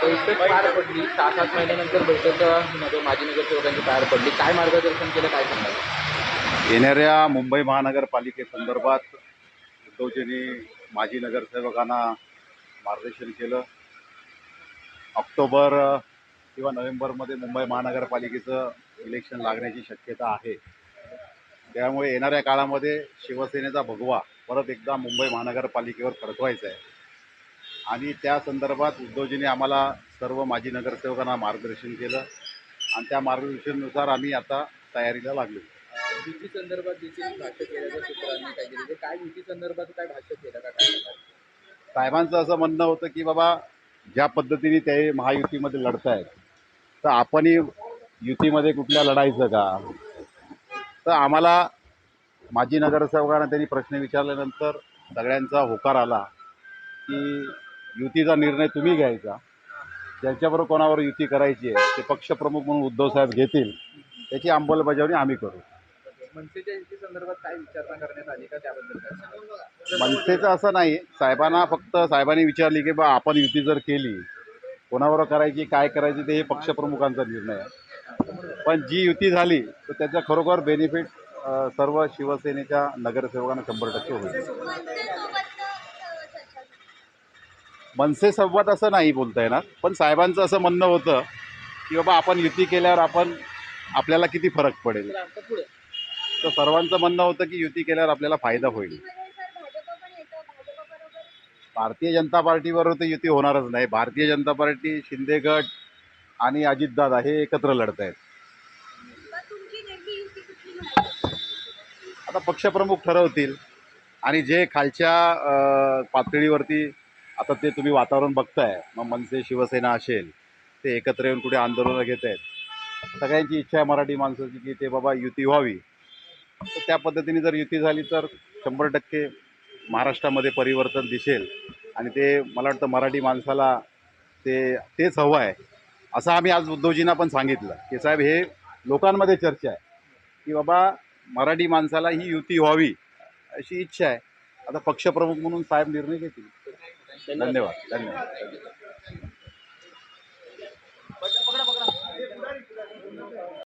बैठक पार पडली सहा सात महिन्यानंतर बैठक माजी नगरसेवकांची पार पडली काय मार्गदर्शन केलं काय सांगाल येणाऱ्या मुंबई महानगरपालिकेसंदर्भात उद्धवजींनी माजी नगरसेवकांना मार्गदर्शन केलं. ऑक्टोबर किंवा नोव्हेंबरमध्ये मुंबई महानगरपालिकेचं इलेक्शन लागण्याची शक्यता आहे. त्यामुळे येणाऱ्या काळामध्ये शिवसेनेचा भगवा परत एकदा मुंबई महानगरपालिकेवर फडकवायचा आहे. आणि त्या संदर्भात उद्धवजींनी आम्हाला सर्व माजी नगरसेवकांना मार्गदर्शन केलं. आणि त्या मार्गदर्शनानुसार आम्ही आता तयारीला लागलो. युती संदर्भात देखील भाष्य केल्याचं सूत्रांनी काय केलं? काय युती संदर्भात काय भाष्य केलं का काय? साहेबांचं असं म्हणणं होतं की बाबा ज्या पद्धतीने ते महायुतीमध्ये लढतायत तर आपणही युतीमध्ये कुठल्या लढायचं का? तर आम्हाला माजी नगरसेवकांना त्यांनी प्रश्न विचारल्यानंतर सगळ्यांचा होकार आला की युतीचा निर्णय तुम्ही घ्यायचा. ज्यांच्याबरोबर कोणावर युती करायची आहे ते पक्षप्रमुख म्हणून उद्धवसाहेब घेतील त्याची अंमलबजावणी आम्ही करू. मनसेच्या युती संदर्भात काय विचारणा करण्यात आली का त्याबद्दल काय सांगाल? मनसेचं असं नाही. साहेबांना फक्त साहेबांनी विचारली की बा आपण युती जर केली कोणाबरोबर करायची काय करायची ते हे पक्षप्रमुखांचा निर्णय आहे. पण जी युती झाली तर त्याचा खरोखर बेनिफिट सर्व शिवसेनेच्या नगरसेवकांना शंभर टक्के होईल. मनसे संवाद असं नाही बोलता येणार पण साहेबांचं असं म्हणणं होतं की बाबा आपण युती केल्यावर आपण आपल्याला किती फरक पडेल? तर सर्वांचं म्हणणं होतं की युती केल्यावर आपल्याला फायदा होईल. भारतीय जनता पार्टीबरोबर तर युती होणारच नाही. भारतीय जनता पार्टी शिंदे गट आणि अजितदादा हे एकत्र लढत आहेत. आता पक्षप्रमुख ठरवतील. आणि जे खालच्या पातळीवरती आता ते तुम्ही वातावरण बघताय मग मनसे शिवसेना असेल ते एकत्र येऊन कुठे आंदोलनं घेत आहेत. सगळ्यांची इच्छा आहे मराठी माणसाची की ते बाबा युती व्हावी. तर त्या पद्धतीने जर युती झाली तर शंभर टक्के महाराष्ट्रामध्ये परिवर्तन दिसेल. आणि ते मला वाटतं मराठी माणसाला ते तेच हवं आहे. असं आम्ही आज उद्धवजींना पण सांगितलं की साहेब हे लोकांमध्ये चर्चा आहे की बाबा मराठी माणसाला ही युती व्हावी अशी इच्छा आहे. आता पक्षप्रमुख म्हणून साहेब निर्णय घेतील. धन्यवाद धन्यवाद.